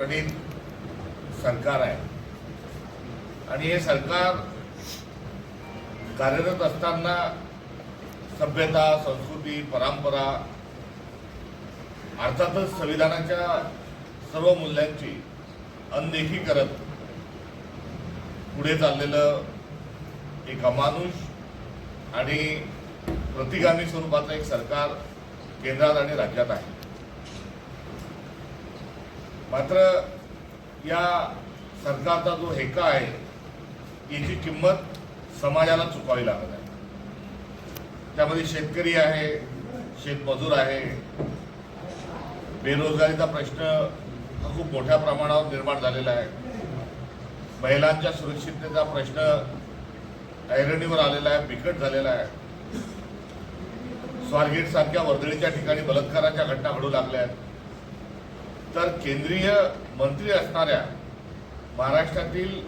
प्रणित सरकार आहे. आणि हे सरकार कार्यरत असताना सभ्यता संस्कृती परंपरा अर्थातच संविधानाच्या सर्व मूल्यांची अनदेखी करत पुढे चाललेलं एक अमानुष आणि प्रतिगामी स्वरूपाचं एक सरकार केंद्रात आणि राज्यात आहे. मात्र या सरकारचा जो हेका आहे याची किंमत समाजाला चुकावी लागत आहे. त्यामध्ये शेतकरी आहे शेतमजूर आहे. बेरोजगारीचा प्रश्न हा खूप मोठ्या प्रमाणावर निर्माण झालेला आहे. महिलांच्या सुरक्षिततेचा प्रश्न ऐरणीवर आलेला आहे बिकट झालेला आहे. स्वारगेट सारख्या वर्दळीच्या ठिकाणी बलात्काराच्या घटना घडू लागल्या आहेत. तर केंद्रीय मंत्री असणाऱ्या महाराष्ट्रातील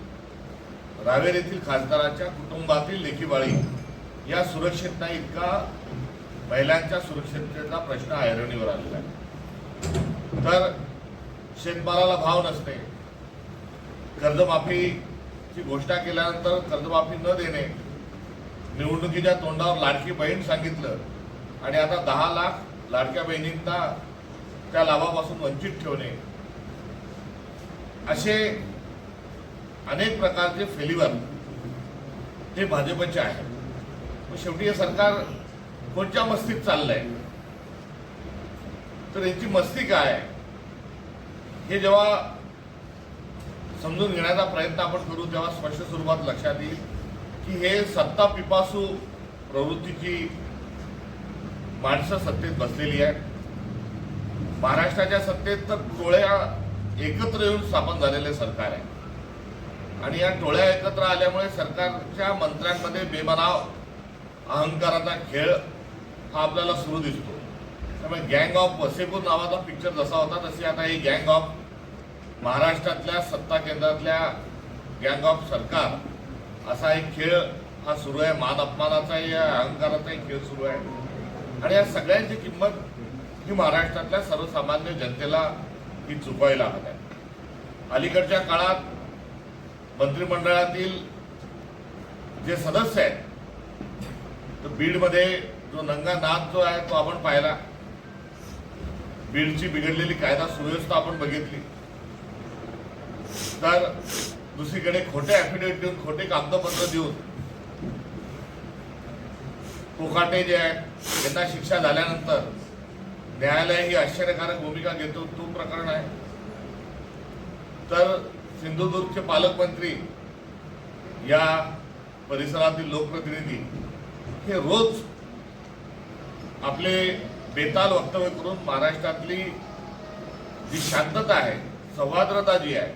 रावेर येथील खासदाराच्या कुटुंबातील लेखीबाळी या सुरक्षित नाही इतका महिलांच्या सुरक्षिततेचा प्रश्न ऐरणीवर आलेला आहे. तर शेतमालाला भाव नसते. कर्जमाफीची घोषणा केल्यानंतर कर्जमाफी न देणे निवडणुकीच्या तोंडावर लाडकी बहीण सांगितलं आणि आता दहा लाख लाडक्या बहिणींना त्या लाभापासून वंचित ठेवणे. असे अनेक प्रकारचे फेलिवर हे भाजपचे आहे मग शेवटी हे सरकार कोणत्या मस्तीत चाललंय? तर यांची मस्ती काय? हे जेव्हा समजून घेण्याचा प्रयत्न आपण करू तेव्हा स्पष्ट स्वरूपात लक्षात येईल की हे सत्ता पिपासू प्रवृत्तीची माणसं सत्तेत बसलेली आहेत. महाराष्ट्राच्या सत्तेत तर टोळ्या एकत्र येऊन स्थापन झालेले सरकार आहे. आणि या टोळ्या एकत्र आल्यामुळे सरकारच्या मंत्र्यांमध्ये बेमनाव अहंकाराचा खेळ हा आपल्याला सुरू दिसतो. त्यामुळे गँग ऑफ वसेपूर नावाचा पिक्चर जसा होता तशी आता ही गँग ऑफ महाराष्ट्रातल्या सत्ता केंद्रातल्या गँग ऑफ सरकार असा एक खेळ हा सुरू आहे. मान अपमानाचाही अहंकाराचाही खेळ सुरू आहे. आणि या सगळ्यांची किंमत ही महाराष्ट्रातल्या सर्वसामान्य जनतेला ही चुकवायला हव्या अलीकडच्या काळात मंत्रिमंडळातील जे सदस्य आहेत तर बीडमध्ये जो नंगा नाद जो आहे तो आपण पाहिला. बीडची बिघडलेली कायदा सुव्यवस्था आपण बघितली. तर दुसरीकडे खोटे ऍफिडेव्हिट देऊन खोटे कागदपत्र देऊन कोकाटे जे आहेत त्यांना शिक्षा झाल्यानंतर न्यायालय ही आश्चर्यकारक भूमिका घेतो तो प्रकरण आहे. तर सिंधुदुर्गचे पालकमंत्री या परिसरातील लोकप्रतिनिधी हे रोज आपले बेताल वक्तव्य करून महाराष्ट्रातली जी शांतता आहे सौहार्द्रता जी आहे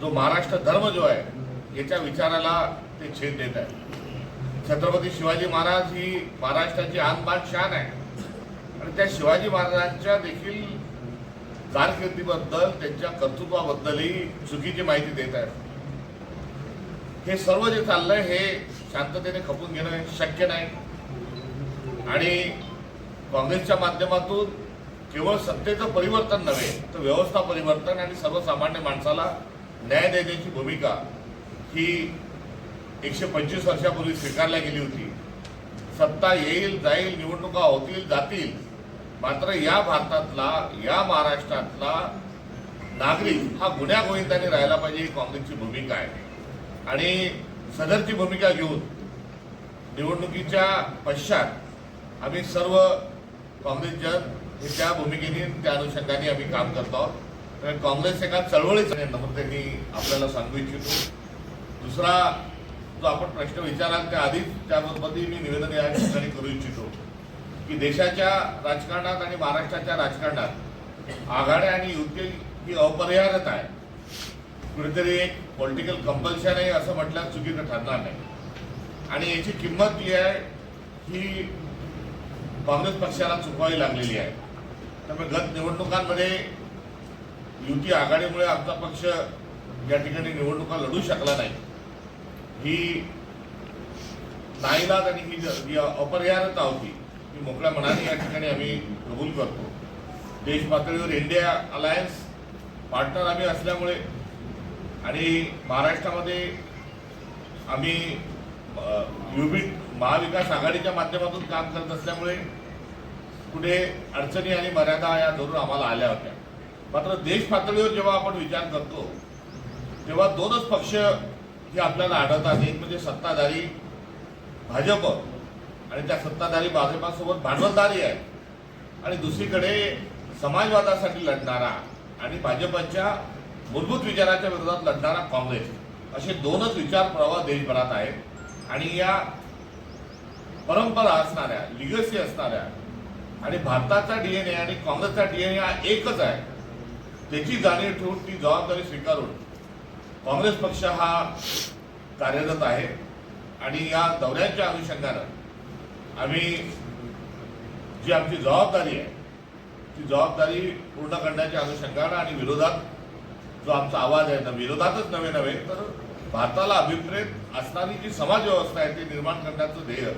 जो महाराष्ट्र धर्म जो आहे याच्या विचाराला ते छेद देत आहे छत्रपती शिवाजी महाराज ही महाराष्ट्राची आणबाण शान आहे. आणि त्या शिवाजी महाराजांच्या देखील कारकिर्दीबद्दल त्यांच्या कर्तृत्वाबद्दलही चुकीची माहिती देत आहेत. हे सर्व जे चाललंय हे शांततेने खपून घेणं शक्य नाही. आणि काँग्रेसच्या माध्यमातून केवळ सत्तेचं परिवर्तन नव्हे तर व्यवस्था परिवर्तन आणि सर्वसामान्य माणसाला न्याय देण्याची भूमिका ही एकशे पंचवीस वर्षापूर्वी स्वीकारल्या गेली होती. सत्ता येईल जाईल निवडणुका होतील जातील मात्र या भारतातला या महाराष्ट्रातला नागरिक हा गुन्ह्या गोविंदाने राहायला पाहिजे ही काँग्रेसची भूमिका आहे. आणि सदरची भूमिका घेऊन निवडणुकीच्या पश्चात आम्ही सर्व काँग्रेस जन हे त्या भूमिकेने त्या अनुषंगाने आम्ही काम करतो आहोत. त्यामुळे काँग्रेस एका चळवळीचं नम्रतेने आपल्याला सांगू इच्छितो. दुसरा जो आपण प्रश्न विचाराल त्या आधीच त्याबद्दल मी निवेदन या ठिकाणी करू इच्छितो. की देशाच्या राजकारणात आणि महाराष्ट्राच्या राजकारणात आघाड्या आणि युती ही अपरिहार्यता आहे. कुठेतरी एक पॉलिटिकल कंपल्शन आहे असं म्हटल्यास चुकीचं ठरणार नाही. आणि याची किंमत जी आहे ही काँग्रेस पक्षाला चुकवावी लागलेली आहे. त्यामुळे गत निवडणुकांमध्ये युती आघाडीमुळे आमचा पक्ष या ठिकाणी निवडणुका लढू शकला नाही. ही नाईलाज आणि ही जी- जी अपरिहार्यता होती की मोकळ्या मनाने या ठिकाणी आम्ही कबूल करतो. देश पातळीवर इंडिया अलायन्स पार्टनर आम्ही असल्यामुळे आणि महाराष्ट्रामध्ये आम्ही युबिट महाविकास आघाडीच्या माध्यमातून काम करत असल्यामुळे कुठे अडचणी आणि मर्यादा या जरूर आम्हाला आल्या होत्या. मात्र देश पातळीवर जेव्हा आपण विचार करतो तेव्हा दोनच पक्ष हे आपल्याला आढळतात. एक म्हणजे सत्ताधारी भाजप आणि त्या सत्ताधारी भाजपासोबत भांडवलदारी आहे. आणि दुसरीकडे समाजवादासाठी लढणारा आणि भाजपच्या मूलभूत विचाराच्या विरोधात लढणारा काँग्रेस. असे दोनच विचार प्रवाह देशभरात आहेत. आणि या परंपरा असणाऱ्या लिगसी असणाऱ्या आणि भारताचा डीएनए आणि काँग्रेसचा डीएनए हा एकच आहे. त्याची जाणीव ठेवून ती जबाबदारी स्वीकारून काँग्रेस पक्ष हा कार्यरत आहे. आणि या दौऱ्यांच्या अनुषंगानं आम्ही जी आमची जबाबदारी आहे ती जबाबदारी पूर्ण करण्याच्या अनुषंगानं आणि विरोधात जो आमचा आवाज आहे ना विरोधातच नव्हे नव्हे तर भारताला अभिप्रेत असणारी जी समाजव्यवस्था आहे ती निर्माण करण्याचं ध्येय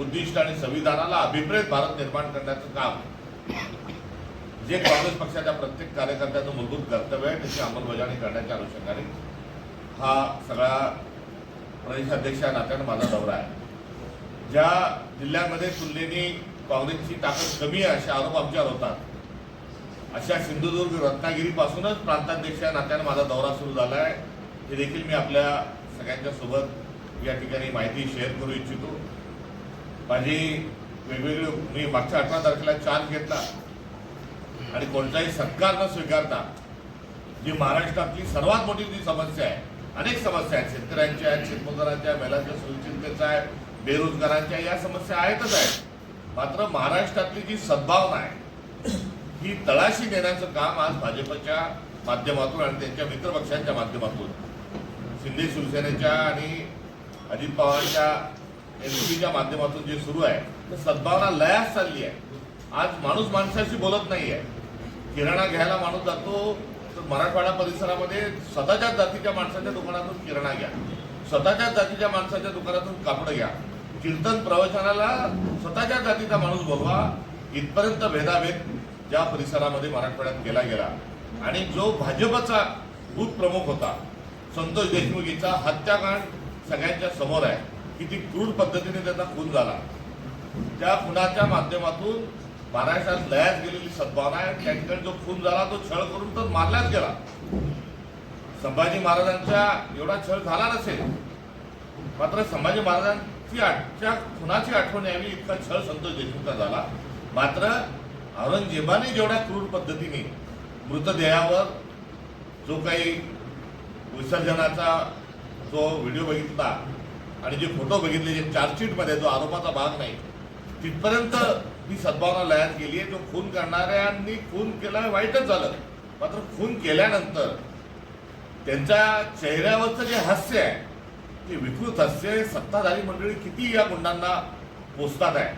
उद्दिष्ट आणि संविधानाला अभिप्रेत भारत निर्माण करण्याचं काम जे काँग्रेस पक्षाच्या प्रत्येक कार्यकर्त्याचं मूलभूत कर्तव्य आहे त्याची अंमलबजावणी करण्याच्या अनुषंगाने हा सगळा प्रदेशाध्यक्ष या नात्यानं माझा दौरा आहे. ज्या जिल्ह्यांमध्ये तुलनेने काँग्रेसची ताकद कमी आहे असे आरोप आमच्यावर होतात. अशा सिंधुदुर्ग रत्नागिरीपासूनच प्रांताध्यक्ष या नात्यानं माझा दौरा सुरू झाला आहे हे देखील मी आपल्या सगळ्यांच्या सोबत या ठिकाणी माहिती शेअर करू इच्छितो. माझी वेगवेगळे मी मागच्या अठरा तारखेला चार्ज घेतला आणि कोणताही सत्कार न स्वीकारता जी महाराष्ट्रातली सर्वात मोठी जी समस्या आहे अनेक समस्या आहेत. शेतकऱ्यांच्या आहेत शेतमजुरांच्या महिलांच्या सुरक्षिततेच्या आहे बेरोजगारांच्या या समस्या आहेतच आहेत. मात्र महाराष्ट्रातली जी सद्भावना आहे ही तळाशी नेण्याचं काम आज भाजपच्या माध्यमातून आणि त्यांच्या मित्रपक्षांच्या माध्यमातून शिंदे शिवसेनेच्या आणि अजित पवारच्या एनसीच्या माध्यमातून जे सुरू आहे तर सद्भावना लयास चालली आहे. आज माणूस माणसाशी बोलत नाही आहे किराणा घ्यायला माणूस जातो तर मराठवाडा परिसरामध्ये स्वतःच्याच जातीच्या माणसाच्या दुकानातून किराणा घ्या. स्वतःच्याच जातीच्या माणसाच्या दुकानातून कापडं घ्या. कीर्तन प्रवचनाला स्वतःच्या जातीचा माणूस बोलवा इथपर्यंत भेदाभेद ज्या परिसरामध्ये मराठवाड्यात केला गेला. आणि जो भाजपचा भूत प्रमुख होता संतोष देशमुखीचा हत्याकांड सगळ्यांच्या समोर आहे. किती क्रूर पद्धतीने त्याचा खून झाला. त्या खुनाच्या माध्यमातून महाराष्ट्रात लयात गेलेली सद्भावना आहे. त्या ठिकाणी जो खून झाला तो छळ करून तर मारलाच गेला. संभाजी महाराजांचा एवढा छळ झाला नसेल. मात्र संभाजी महाराजां ती त्या खुनाची आठवण यावी इतका छळ संतोष देशमुखचा झाला. मात्र औरंगजेबाने जेवढ्या क्रूर पद्धतीने मृतदेहावर जो काही विसर्जनाचा जो व्हिडिओ बघितला आणि जे फोटो बघितले जे चार्जशीटमध्ये जो आरोपाचा भाग नाही तिथपर्यंत ही सद्भावना लयात गेली आहे. जो खून करणाऱ्यांनी खून केला वाईटच झालं. मात्र खून केल्यानंतर त्यांच्या चेहऱ्यावरचं जे हास्य आहे ते विकृत हास्य सत्ताधारी मंडळी किती या गुंडांना पोचतात आहे?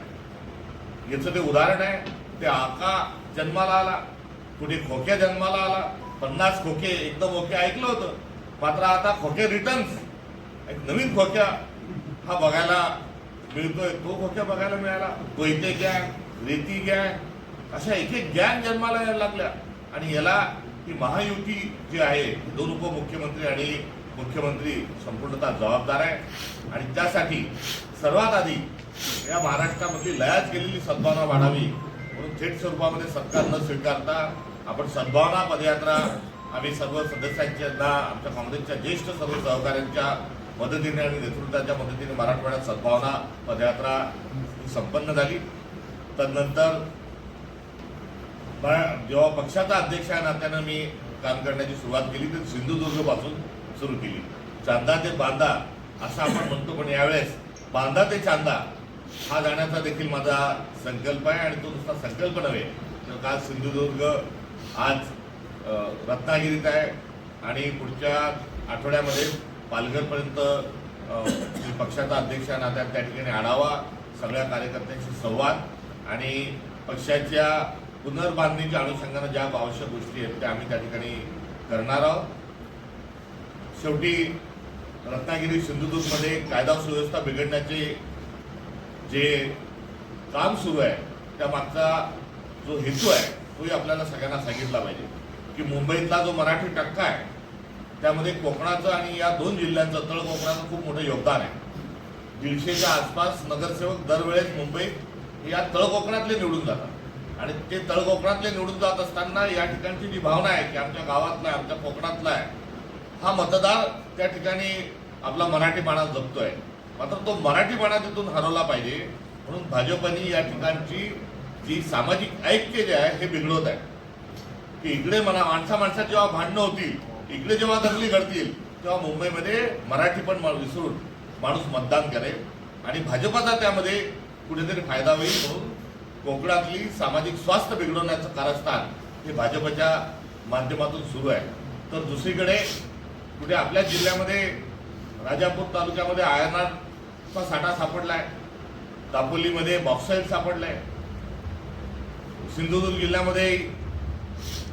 याचं ते उदाहरण आहे ते आका जन्माला आला कुठे खोक्या जन्माला आला पन्नास खोके एकदम ओके ऐकलं होतं मात्र आता खोके रिटर्न्स एक नवीन खोक्या हा बघायला मिळतोय तो खोक्या बघायला मिळाला. कोयते गॅंग रेती गॅंग अशा एक एक गॅंग जन्माला यायला लागल्या. आणि याला ही महायुती जी आहे दोन उपमुख्यमंत्री आणि मुख्यमंत्री संपूर्णतः जबाबदार आहे. आणि त्यासाठी सर्वात आधी या महाराष्ट्रामधली लयाच गेलेली सद्भावना वाढावी म्हणून थेट स्वरूपामध्ये सत्कार न स्वीकारता आपण सद्भावना पदयात्रा आम्ही सर्व सदस्यांच्या आमच्या काँग्रेसच्या ज्येष्ठ सर्व सहकाऱ्यांच्या मदतीने आणि नेतृत्वाच्या मदतीने मराठवाड्यात सद्भावना पदयात्रा संपन्न झाली. तदनंतर जेव्हा पक्षाचा अध्यक्ष या नात्यानं मी काम करण्याची सुरुवात केली तर सिंधुदुर्गपासून सुरू केली. चांदा ते बांदा असं आपण म्हणतो पण यावेळेस बांदा ते चांदा हा जाण्याचा देखील माझा संकल्प आहे आणि तो नुसता संकल्प नव्हे तर काल सिंधुदुर्ग आज रत्नागिरीत आहे आणि पुढच्या आठवड्यामध्ये पालघरपर्यंत पक्षाचा अध्यक्ष नात्यात त्या ठिकाणी आढावा सगळ्या कार्यकर्त्यांशी संवाद आणि पक्षाच्या पुनर्बांधणीच्या अनुषंगानं ज्या आवश्यक गोष्टी आहेत त्या आम्ही त्या ठिकाणी करणार आहोत. शेवटी रत्नागिरी सिंधुदुर्गमध्ये कायदा सुव्यवस्था बिघडण्याचे जे काम सुरू आहे त्या मागचा जो हेतू आहे तोही आपल्याला सगळ्यांना सांगितला पाहिजे. की मुंबईतला जो मराठी टक्का आहे त्यामध्ये कोकणाचं आणि या दोन जिल्ह्यांचं तळ कोकणाचं खूप मोठं योगदान आहे. दीडशेच्या आसपास नगरसेवक दरवेळेस मुंबईत या तळ कोकणातले निवडून जातात. आणि ते तळ कोकणातले निवडून जात असताना या ठिकाणची जी भावना आहे की आमच्या गावातला आहे आमच्या कोकणातला आहे हा मतदार त्या ठिकाणी आपला मराठीपणा जपतोय. मात्र तो मराठीपणा तिथून हरवला पाहिजे. म्हणून भाजपने या ठिकाणची जी सामाजिक ऐक्य जे आहे हे बिघडवत आहे. की इकडे मला माणसा माणसात जेव्हा भांडणं होतील इकडे जेव्हा दंगली घडतील तेव्हा मुंबईमध्ये मराठी पण मा- विसरून माणूस मतदान करेल. आणि भाजपचा त्यामध्ये कुठेतरी फायदा होईल म्हणून कोकणातली सामाजिक स्वास्थ्य बिघडवण्याचं कारस्थान हे भाजपच्या माध्यमातून सुरू आहे. तर दुसरीकडे कुठे आपल्या जिल्ह्यामध्ये राजापूर तालुक्यामध्ये आयनाचा साठा सापडलाय. दापोलीमध्ये बॉक्साईट सापडलाय. सिंधुदुर्ग जिल्ह्यामध्ये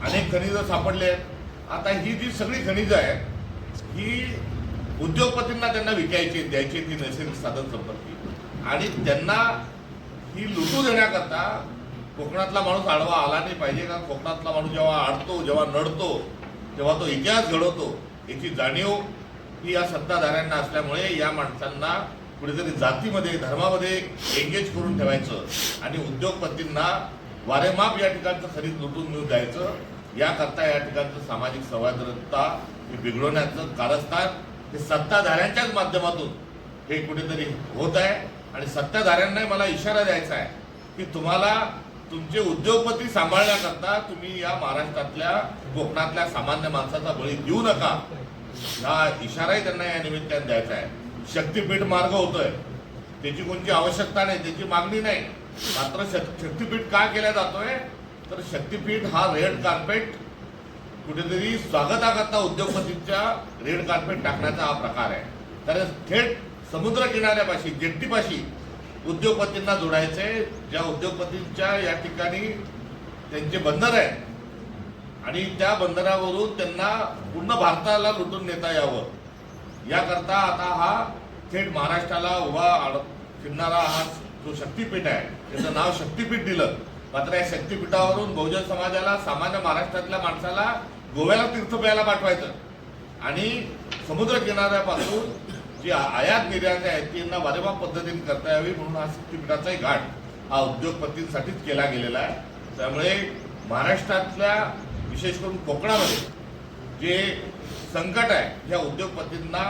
अनेक खनिजं सापडले आहेत. आता ही जी सगळी खनिजं आहेत ही उद्योगपतींना त्यांना विकायची द्यायची ती नैसर्गिक साधन संपत्ती. आणि त्यांना ही लुटू देण्याकरता कोकणातला माणूस आडवा आला नाही पाहिजे का कोकणातला माणूस जेव्हा आडतो जेव्हा नडतो तेव्हा तो इतिहास घडवतो. याची जाणीव ही या सत्ताधाऱ्यांना असल्यामुळे या माणसांना कुठेतरी जातीमध्ये धर्मामध्ये एंगेज करून ठेवायचं आणि उद्योगपतींना वारेमाप या ठिकाणचं खरीद लुटून मिळून द्यायचं. याकरता या ठिकाणचं सामाजिक सौहार्दता हे बिघडवण्याचं कारस्थान हे सत्ताधाऱ्यांच्याच माध्यमातून हे कुठेतरी होत आहे. आणि सत्ताधाऱ्यांना मला इशारा द्यायचा आहे की तुम्हाला तुमचे उद्योगपती सांभाळण्याकरता तुम्ही या महाराष्ट्रातल्या कोकणातल्या सामान्य माणसाचा बळी देऊ नका. हा इशाराही त्यांना या निमित्ताने द्यायचा आहे. शक्तीपीठ मार्ग होतोय. त्याची कोणती आवश्यकता नाही त्याची मागणी नाही. मात्र शक्तीपीठ का केला जातोय? तर शक्तीपीठ हा रेड कार्पेट कुठेतरी स्वागताकरता उद्योगपतींच्या रेड कार्पेट टाकण्याचा हा प्रकार आहे. तर थेट समुद्र किनाऱ्यापाशी जेट्टीपाशी उद्योगपतींना जोडायचे ज्या उद्योगपतींच्या या ठिकाणी त्यांचे बंदर आहे आणि त्या बंदरावरून त्यांना पूर्ण भारताला लुटून नेता यावं. याकरता आता हा थेट महाराष्ट्राला उभा आड फिरणारा हा जो शक्तीपीठ आहे त्याचं नाव शक्तीपीठ दिलं. मात्र या शक्तीपीठावरून बहुजन समाजाला सामान्य महाराष्ट्रातल्या माणसाला गोव्याला तीर्थ प्यायला पाठवायचं. आणि समुद्र किनाऱ्यापासून जी आयात निर्यात आहे त्यांना वारेवा पद्धतीने करता यावी म्हणून हा शक्तीपीठाचाही घाट हा उद्योगपतींसाठीच केला गेलेला आहे. त्यामुळे महाराष्ट्रातल्या विशेष करून कोकणामध्ये जे संकट आहे ह्या उद्योगपतींना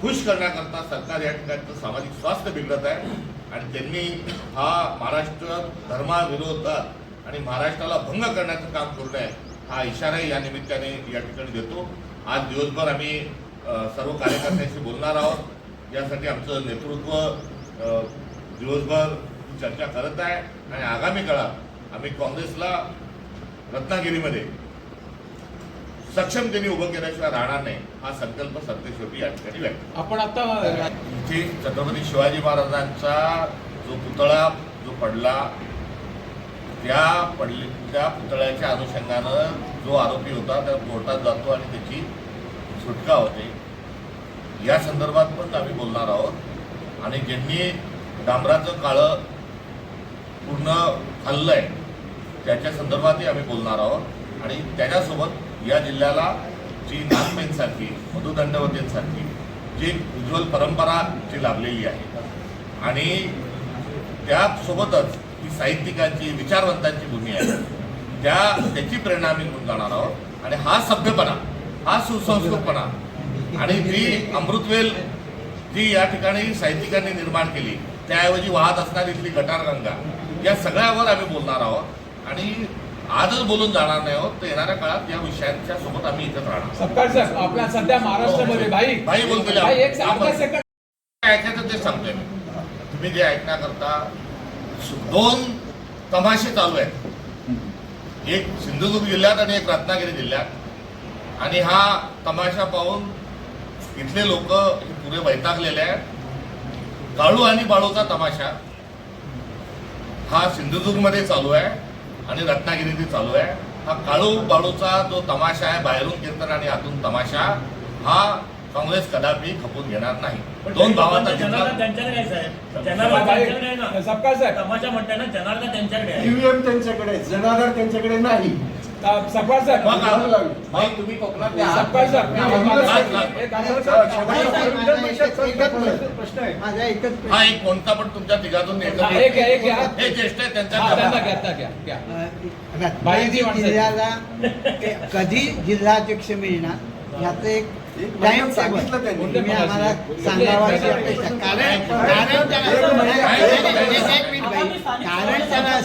खुश करण्याकरता सरकार या ठिकाणचं सामाजिक स्वास्थ्य बिघडत आहे. आणि त्यांनी हा महाराष्ट्र धर्माविरोधात आणि महाराष्ट्राला भंग करण्याचं काम करू नये हा इशाराही या निमित्ताने या ठिकाणी देतो. आज दिवसभर आम्ही सर्व कार्यकर्त्यांशी बोलणार आहोत. यासाठी आमचं नेतृत्व दिवसभर चर्चा करत आहे. आणि आगामी काळात आम्ही काँग्रेसला रत्नागिरीमध्ये सक्षमतेने उभं केल्याशिवाय राहणार नाही हा संकल्प सरतेशेवटी या ठिकाणी व्यक्त आपण आता इथे छत्रपती शिवाजी महाराजांचा जो पुतळा जो पडला त्या पडले त्या पुतळ्याच्या अनुषंगानं जो आरोपी होता त्या कोर्टात जातो आणि त्याची सुटका होते. या संदर्भात पण आम्ही बोलणार आहोत. आणि ज्यांनी डांबराचं काळं पूर्ण खाल्लंय त्याच्या संदर्भातही आम्ही बोलणार आहोत. आणि त्याच्यासोबत या जिल्ह्याला जी नागपेनसारखी मधुदंडवतेंसारखी जी उज्ज्वल परंपरा जी लाभलेली आहे. आणि त्यासोबतच ही साहित्यिकांची विचारवंतांची भूमी आहे. त्या त्याची प्रेरणा आम्ही घेऊन जाणार आहोत. आणि हा सभ्यपणा हा सुसंस्कृतपणा आणि जी अमृतवेल जी या ठिकाणी साहित्यिकांनी निर्माण केली त्याऐवजी वाहत असणारी इथली गटारगंगा या सगळ्यावर आम्ही बोलणार आहोत. आणि आजच बोलून जाणार नाही आहोत तर येणाऱ्या काळात या विषयांच्या सोबत आम्ही इथंच राहणार. सत्कार साहेब आपल्या सध्या महाराष्ट्रामध्ये भाई. भाई बोलतोय. भाई काय ऐकायचं ते सांगतोय मी. तुम्ही जे ऐकण्याकरता दोन तमाशे चालू आहेत. एक सिंधुदुर्ग जिल्ह्यात आणि एक रत्नागिरी जिल्ह्यात. आणि हा तमाशा पाहून इथले लोक पुरे वैतागलेले आहेत. काळू आणि बाळूचा तमाशा हा सिंधुदुर्गमध्ये चालू आहे आणि रत्नागिरीत चालू आहे. हा काळू बाळूचा जो तमाशा आहे बाहेरून कीर्तन आणि आतून तमाशा हा काँग्रेस कदापि खपून घेणार नाही. दोन भावांचा त्यांच्याकडे जनार्दन भाई, त्यांच्याकडे आहे ना. सपकाळ साहेब तमाशा म्हणताय ना जनार्दन त्यांच्याकडे आहे. ईव्हीएम त्यांच्याकडे आहे, जनाधार त्यांच्याकडे नाही. भाई तुम्ही माझा एकच प्रश्न हा एक कोणता पण तुमच्या तिघातून हा. हे ज्येष्ठ आहे त्यांच्या हा, कधी जिल्हाध्यक्ष मिळणार याचं एक टाइम सांगितलं त्यांनी. आम्हाला सांगावं अशी अपेक्षा कारण कारण त्याला कारण त्याला